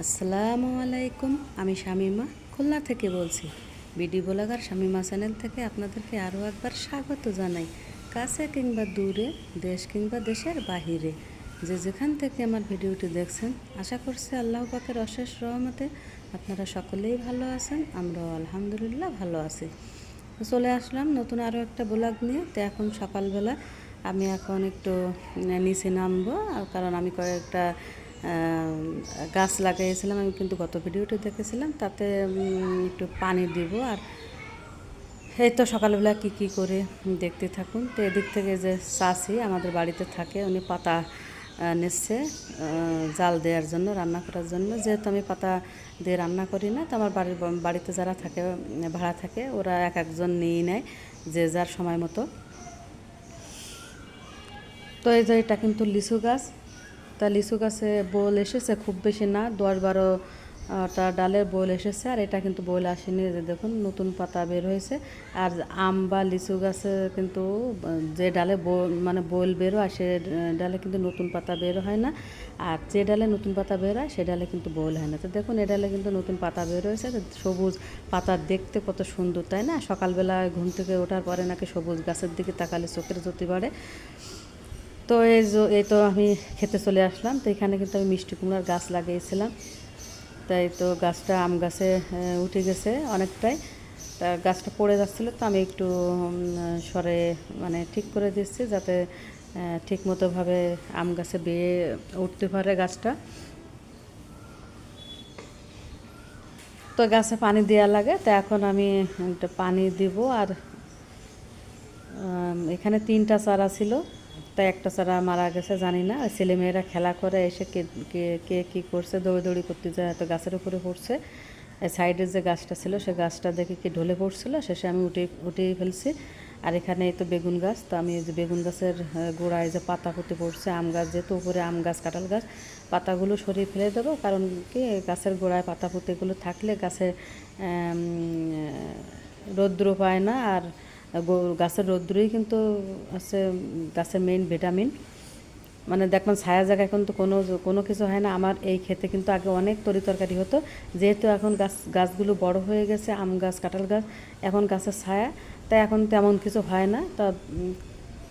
আসসালামু আলাইকুম, আমি শামিমা, খুলনা থেকে বলছি। বিডি ব্লগার শামিমা চ্যানেল থেকে আপনাদেরকে আরও একবার স্বাগত জানাই। কাছে কিংবা দূরে, দেশ কিংবা দেশের বাহিরে। যে যেখান থেকে আমার ভিডিওটি দেখছেন, আশা করছি আল্লাহ পাকের অশেষ রহমতে আপনারা সকলেই ভালো আছেন, আমরাও আলহামদুলিল্লাহ ভালো আছি। চলে আসলাম নতুন আরও একটা ব্লগ নিয়ে। তো এখন সকালবেলা আমি এখন একটু নিচে নামবো কারণ আমি কয়েকটা গাছ লাগিয়েছিলাম, আমি কিন্তু গত ভিডিওটি দেখেছিলাম, তাতে একটু পানি দিব। আর এই তো সকালবেলা কি কি করে দেখতে থাকুন। তো এদিক থেকে যে চাষি আমাদের বাড়িতে থাকে, উনি পাতা নিচ্ছে জাল দেওয়ার জন্য, রান্না করার জন্য। যেহেতু আমি পাতা দিয়ে রান্না করি না, তো আমার বাড়ির বাড়িতে যারা থাকে, ভাড়া থাকে, ওরা এক একজন নিয়ে নেয় যে যার সময় মতো। তো এই যে এটা কিন্তু লিচু গাছ। তা লিচু গাছে বোল এসেছে, খুব বেশি না, দশ বারো টা ডালের বোল এসেছে, আর এটা কিন্তু বোল আসেনি, যে দেখুন নতুন পাতা বের হয়েছে, আর আম বা লিচু গাছে কিন্তু যে ডালে বোল মানে বোল বেরো আর সে ডালে কিন্তু নতুন পাতা বের হয় না, আর যে ডালে নতুন পাতা বের হয়, সে ডালে কিন্তু বোল হয় না। তো দেখুন, এ ডালে কিন্তু নতুন পাতা বের হয়েছে সবুজ পাতা দেখতে কত সুন্দর, তাই না? সকালবেলা ঘুম থেকে ওঠার পরে নাকি সবুজ গাছের দিকে তাকালে চোখের জ্যোতি বাড়ে। তো এই তো আমি খেতে চলে আসলাম। তো এখানে কিন্তু আমি মিষ্টি কুমড়ার গাছ লাগিয়েছিলাম। তাই তো গাছটা আম গাছে উঠে গেছে অনেকটাই। তা গাছটা পড়ে যাচ্ছিল, তো আমি একটু সরে মানে ঠিক করে দিচ্ছি যাতে ঠিক মতোভাবে আম গাছে বেয়ে উঠতে পারে গাছটা। তো গাছে পানি দেওয়া লাগে, তো এখন আমি একটা পানি দিব। আর এখানে তিনটা চারা ছিল। তাই একটা চারা মারা গেছে, জানি না। ছেলেমেয়েরা খেলা করে, এসে কে কে কে করছে দৌড়ি করতে যায় হয়তো গাছের উপরে পড়ছে। সাইডের যে গাছটা ছিল, সে গাছটা দেখে কি ঢলে পড়ছিল? শেষে আমি উঠে, উঠেই ফেলছি। আর এখানে তো বেগুন গাছ, তো আমি যে বেগুন গাছের গোড়ায় যে পাতা পুঁতে পড়ছে, আম গাছ, যেহেতু উপরে আম গাছ, কাঁঠাল গাছ, পাতাগুলো সরিয়ে ফেলে দেবো। কারণ কি, গাছের গোড়ায় পাতা পুঁতেগুলো থাকলে গাছে রৌদ্র পায় না, আর গাছের রৌদ্রই কিন্তু হচ্ছে গাছের মেইন ভিটামিন মানে দেখবেন ছায়া জায়গায় কিন্তু কোনো কোনো কিছু হয় না। আমার এই ক্ষেতে কিন্তু আগে অনেক তরি তরকারি হতো। যেহেতু এখন গাছ, গাছগুলো বড় হয়ে গেছে, আম গাছ, কাঁঠাল গাছ, এখন গাছের ছায়া। তাই এখন তেমন কিছু হয় না। তা,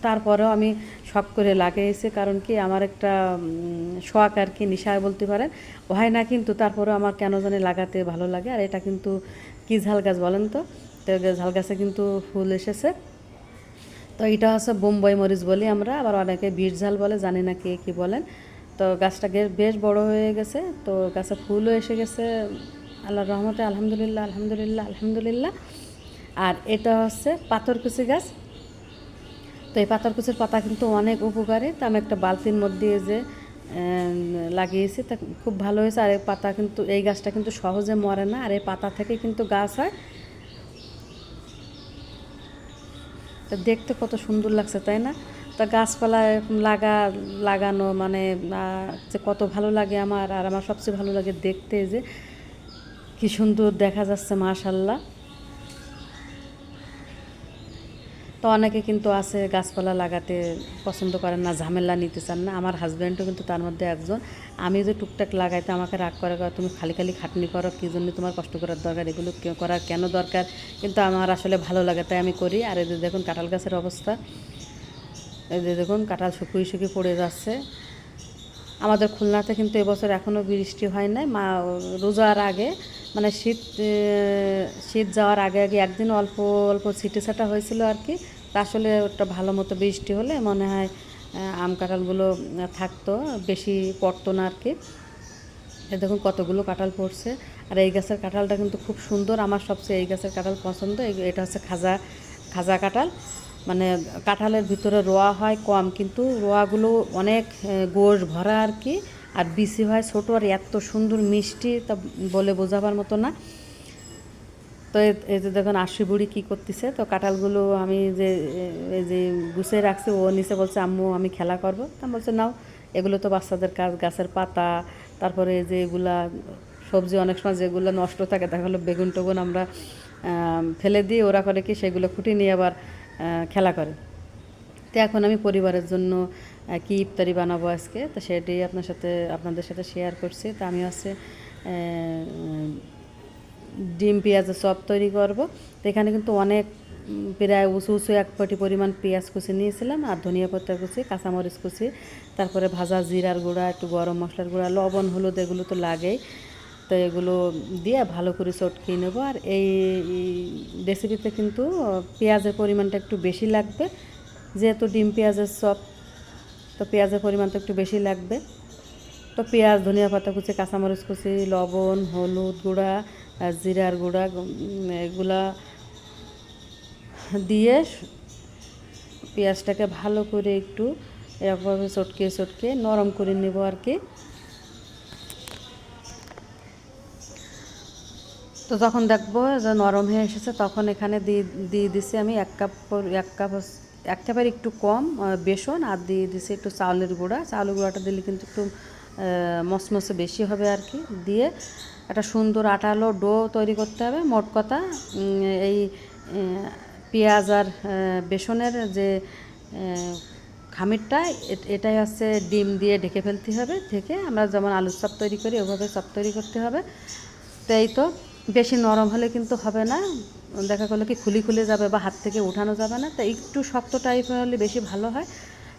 তারপরেও আমি শখ করে লাগিয়েছি। কারণ কি, আমার একটা শখ আর কি নেশায় বলতে পারেন। হয় না কিন্তু তারপরেও আমার কেন জানি লাগাতে ভালো লাগে। আর এটা কিন্তু কি ঝাল গাছ বলেন তো? তো ঝাল গাছে কিন্তু ফুল এসেছে। তো এটা হচ্ছে বোম্বাই মরিচ বলি আমরা, আবার অনেকে বিট ঝাল বলে, জানি না কে কী বলেন। তো গাছটাকে বেশ বড় হয়ে গেছে, তো গাছে ফুলও এসে গেছে, আল্লাহর রহমতে, আলহামদুলিল্লাহ আলহামদুলিল্লাহ আলহামদুলিল্লাহ। আর এটা হচ্ছে পাথরকুচি গাছ। তো এই পাথরকুচির পাতা কিন্তু অনেক উপকারী, তো আমি একটা বালতির মধ্যে যে লাগিয়েছি, তা খুব ভালো হয়েছে। আর এই পাতা কিন্তু, এই গাছটা কিন্তু সহজে মরে না, আর এই পাতা থেকে কিন্তু গাছ হয়। তো দেখতে কত সুন্দর লাগছে, তাই না? তা গাছপালা এরকম লাগা, লাগানো মানে যে কত ভালো লাগে আমার, আর আমার সবচেয়ে ভালো লাগে দেখতে যে কী সুন্দর দেখা যাচ্ছে, মাশাল্লাহ। তো অনেকে কিন্তু আছে গাছপালা লাগাতে পছন্দ করেন না, ঝামেলা নিতে চান না। আমার হাজব্যান্ডও কিন্তু তার মধ্যে একজন। আমি যে টুকটাক লাগাইতে আমাকে রাগ করে তুমি খালি খালি খাটনি করো, কী জন্য তোমার কষ্ট করার দরকার? এগুলো করার কেন দরকার? কিন্তু আমার আসলে ভালো লাগে, তাই আমি করি। আর এদের দেখুন, কাঁঠাল গাছের অবস্থা। এদের দেখুন, কাঁঠাল শুকিয়ে শুকিয়ে পড়ে যাচ্ছে। আমাদের খুলনাতে কিন্তু এবছর এখনও বৃষ্টি হয় নাই। মা, রোজার আগে মানে শীত শীত যাওয়ার আগে আগে একদিন অল্প অল্প ছিটে ছাটা হয়েছিল আর কি। তা আসলে ওটা ভালো মতো বৃষ্টি হলে মনে হয় আম কাঁঠালগুলো থাকতো, বেশি পড়তো না আর কি। দেখুন কতগুলো কাঁঠাল পড়ছে। আর এই গাছের কাঁঠালটা কিন্তু খুব সুন্দর। আমার সবচেয়ে এই গাছের কাঁঠাল পছন্দ। এটা হচ্ছে খাজা খাজা কাঁঠাল। মানে কাঁঠালের ভিতরে রোয়া হয় কম, কিন্তু রোয়াগুলো অনেক গোশ ভরা আর কি, আর বিসি হয় ছোটো, আর এত সুন্দর মিষ্টি, তা বলে বোঝাবার মতো না। তো এই- যে দেখুন আশি বুড়ি কী করতেছে, তো কাঁঠালগুলো আমি যে এই যে গুছিয়ে রাখছি, ও নিচে বলছে, আম্মু, আমি খেলা করব। তা বলছে, নাও, এগুলো তো বাচ্চাদের কাজ, গাছের পাতা, তারপরে যে এগুলা সবজি, অনেক সময় যেগুলো নষ্ট থাকে, দেখা হলো বেগুন টেগুন আমরা ফেলে দিই, ওরা করে কি, সেগুলো খুঁটি নিয়ে আবার খেলা করে। তো এখন আমি পরিবারের জন্য কি ইফতারি বানাবো আজকে? তো সেটাই আপনার সাথে, আপনাদের সাথে শেয়ার করছি। তো আমি হচ্ছে ডিম পেঁয়াজের চপ তৈরি করব। তো এখানে কিন্তু অনেক প্রায় উঁচু উঁচু এক পটি পরিমাণ পেঁয়াজ কুচি নিয়েছিলাম আর ধনিয়া পাতা কুচি, কাঁচামরিচ কুচি, তারপরে ভাজা জিরার গুঁড়া, একটু গরম মশলার গুঁড়া, লবণ, হলুদ, এগুলো তো লাগেই। তো এগুলো দিয়ে ভালো করে চটকিয়ে নেব। আর এই রেসিপিতে কিন্তু পেঁয়াজের পরিমাণটা একটু বেশি লাগবে। যেহেতু ডিম পেঁয়াজের চপ, তো পেঁয়াজের পরিমাণটা একটু বেশি লাগবে। তো পেঁয়াজ, ধনিয়া পাতা কুচি, কাঁচামরিচ কুচি, লবণ, হলুদ গুঁড়া জিরার গুঁড়া এগুলা দিয়ে পেঁয়াজটাকে ভালো করে একটু এরকমভাবে চটকে চটকে নরম করে নেব আর কি। তো যখন দেখব যে নরম হয়ে এসেছে, তখন এখানে দিয়ে দিয়ে দিছি আমি এক কাপ এক কাপ এক কাপের একটু কম বেসন, আর দিয়ে দিছি একটু চাউলের গুঁড়া। চাউলের গুঁড়াটা দিলে কিন্তু একটু মসমসে বেশি হবে আর কি। দিয়ে একটা সুন্দর আটালো ডো তৈরি করতে হবে, মোট কথা এই পেঁয়াজ আর বেসনের যে খামিরটা এটাই হচ্ছে ডিম দিয়ে ঢেকে ফেলতে হবে। থেকে আমরা যেমন আলুর চপ তৈরি করি, ওভাবে চপ তৈরি করতে হবে। তাই তো। বেশি নরম হলে কিন্তু হবে না। দেখা গেলো কি খুলি খুলে যাবে বা হাত থেকে উঠানো যাবে না। তো একটু শক্ত টাইপের হলে বেশি ভালো হয়।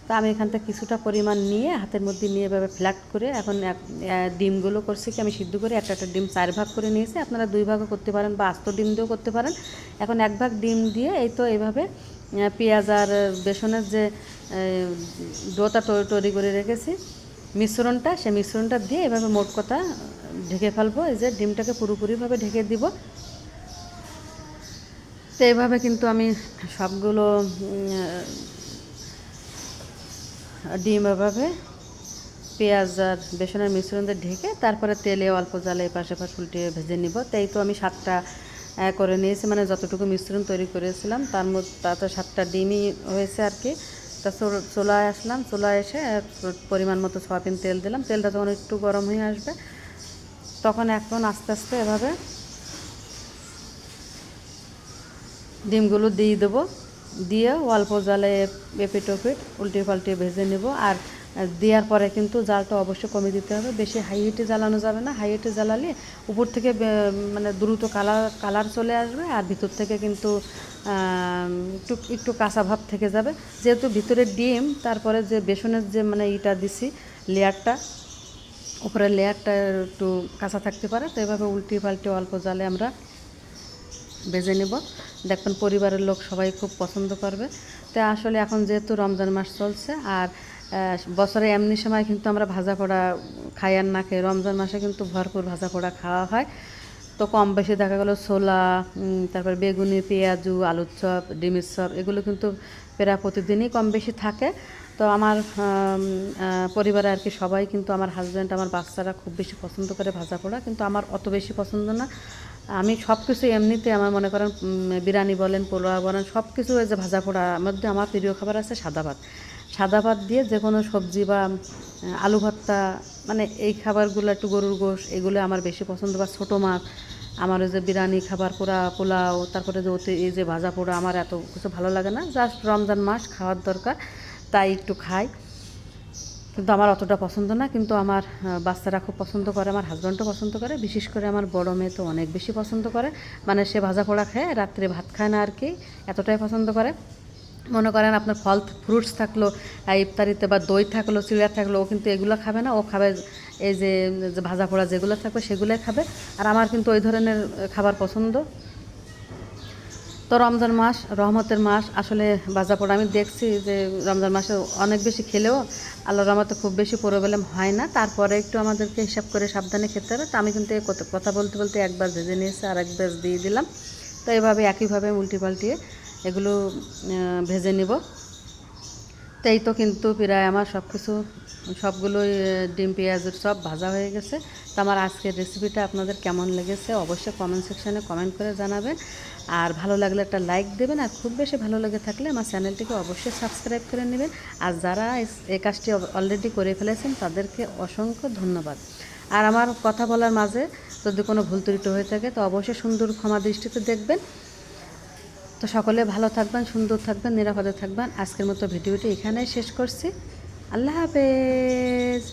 তা আমি এখান থেকে কিছুটা পরিমাণ নিয়ে হাতের মধ্যে নিয়ে এভাবে ফ্ল্যাট করে এখন ডিমগুলো করছি কি আমি সিদ্ধ করে একটা একটা ডিম চার ভাগ করে নিয়েছি। আপনারা দুই ভাগও করতে পারেন বা আস্ত ডিম দিয়েও করতে পারেন। এখন এক ভাগ ডিম দিয়ে এই তো এইভাবে পেঁয়াজ আর বেসনের যে ডোটা তৈরি করে রেখেছি। মিশ্রণটা সে মিশ্রণটা দিয়ে এভাবে মোট কথা ঢেকে ফেলব, এই যে ডিমটাকে পুরোপুরিভাবে ঢেকে দিব। তো এইভাবে কিন্তু আমি সবগুলো ডিম এভাবে পেঁয়াজ আর বেসনের মিশ্রণ দিয়ে ঢেকে তারপরে তেলে অল্প জালে পাশে পাশে উল্টিয়ে ভেজে নিব। তাই তো আমি সাতটা করে নিয়েছি মানে যতটুকু মিশ্রণ তৈরি করেছিলাম, তার মধ্যে তাতে সাতটা ডিমই হয়েছে আর কি। তা চুলায় আসলাম, চুলায় এসে পরিমাণ মতো সয়াবিন তেল দিলাম। তেলটা যখন একটু গরম হয়ে আসবে তখন এখন আস্তে আস্তে এভাবে ডিমগুলো দিয়ে দেবো। দিয়ে অল্প জালে এপিট ওপিট উল্টে পাল্টে ভেজে নেব। আর দেওয়ার পরে কিন্তু জালটা অবশ্যই কমে দিতে হবে। বেশি হাই হিটে জ্বালানো যাবে না। হাই হিটে জ্বালালে উপর থেকে মানে দ্রুত কালার কালার চলে আসবে আর ভিতর থেকে কিন্তু একটু একটু কাঁচা ভাব থেকে যাবে। যেহেতু ভিতরে ডিম, তারপরে যে বেসনের যে মানে ইটা দিছি, লেয়ারটা উপরের লেয়ারটা একটু কাঁচা থাকতে পারে, তো এভাবে উল্টে পাল্টে অল্প জালে আমরা বেজে নেব। দেখবেন পরিবারের লোক সবাই খুব পছন্দ করবে। তো আসলে এখন যেহেতু রমজান মাস চলছে, আর বছরে এমনি সময় কিন্তু আমরা ভাজা পোড়া খাই আর না খাই রমজান মাসে কিন্তু ভরপুর ভাজা পোড়া খাওয়া হয়। তো কম বেশি দেখা গেলো ছোলা তারপর বেগুনি, পেঁয়াজু, আলুর চপ, ডিমের চপ, এগুলো কিন্তু প্রায় প্রতিদিনই কম বেশি থাকে। তো আমার পরিবারে আর কি সবাই কিন্তু আমার হাজব্যান্ড আমার বাচ্চারা খুব বেশি পছন্দ করে ভাজা পোড়া, কিন্তু আমার অত বেশি পছন্দ না। আমি সব কিছু এমনিতে আমার মনে করেন বিরিয়ানি বলেন পোলোয়া বলেন সব কিছু যে ভাজা পোড়ার মধ্যে আমার প্রিয় খাবার আছে সাদা ভাত। সাদা ভাত দিয়ে যে কোনো সবজি বা আলু ভর্তা মানে এই খাবারগুলো একটু গরুর গোশ, এগুলো আমার বেশি পছন্দ। বা ছোটো মাছ, আমার ওই যে বিরিয়ানি খাবার, পোড়া, পোলাও, তারপরে যে ওতে এই যে ভাজা পোড়া, আমার এত কিছু ভালো লাগে না। জাস্ট রমজান মাস খাওয়ার দরকার। তাই একটু খাই। কিন্তু আমার অতটা পছন্দ না, কিন্তু আমার বাচ্চারা খুব পছন্দ করে, আমার হাজব্যান্ডও পছন্দ করে। বিশেষ করে আমার বড় মেয়ে তো অনেক বেশি পছন্দ করে। মানে সে ভাজা পোড়া খায়, রাত্রে ভাত খায় না আর কি, এতটাই পছন্দ করে। মনে করেন আপনার ফল ফ্রুটস থাকল ইফতারিতে বা দই থাকল, চিড়া থাকল, ও কিন্তু এগুলো খাবে না, ও খাবে এই যে ভাজা পোড়া যেগুলো থাকবে সেগুলোই খাবে। আর আমার কিন্তু ওই ধরনের খাবার পছন্দ। তো রমজান মাস, রহমতের মাস আসলে বাজা আমি দেখছি যে রমজান মাসে অনেক বেশি খেলেও আল্লাহ রহমতে খুব বেশি প্রবলেম হয় না। তারপরে একটু আমাদেরকে হিসাব করে সাবধানে খেতে হবে। তো আমি কিন্তু কথা বলতে বলতে একবার ভেজে নিয়েছি, আর একবার দিয়ে দিলাম। তো এভাবে একইভাবে উল্টি পাল্টিয়ে এগুলো ভেজে নিব। তো এই তো কিন্তু প্রায় আমার সব কিছু সবগুলোই ডিম পেঁয়াজের সব ভাজা হয়ে গেছে। তো আমার আজকের রেসিপিটা আপনাদের কেমন লেগেছে অবশ্যই কমেন্ট সেকশানে কমেন্ট করে জানাবেন। আর ভালো লাগলে একটা লাইক দেবেন, আর খুব বেশি ভালো লেগে থাকলে আমার চ্যানেলটিকে অবশ্যই সাবস্ক্রাইব করে নেবেন। আর যারা এই কাজটি অলরেডি করে ফেলেছেন, তাদেরকে অসংখ্য ধন্যবাদ। আর আমার কথা বলার মাঝে যদি কোনো ভুল ত্রুটি হয়ে থাকে, তো অবশ্যই সুন্দর ক্ষমা দৃষ্টিতে দেখবেন। তো সকলে ভালো থাকবেন, সুন্দর থাকবেন, নিরাপদে থাকবেন। আজকের মতো ভিডিওটি এখানেই শেষ করছি। আল্লাহ হাফেজ।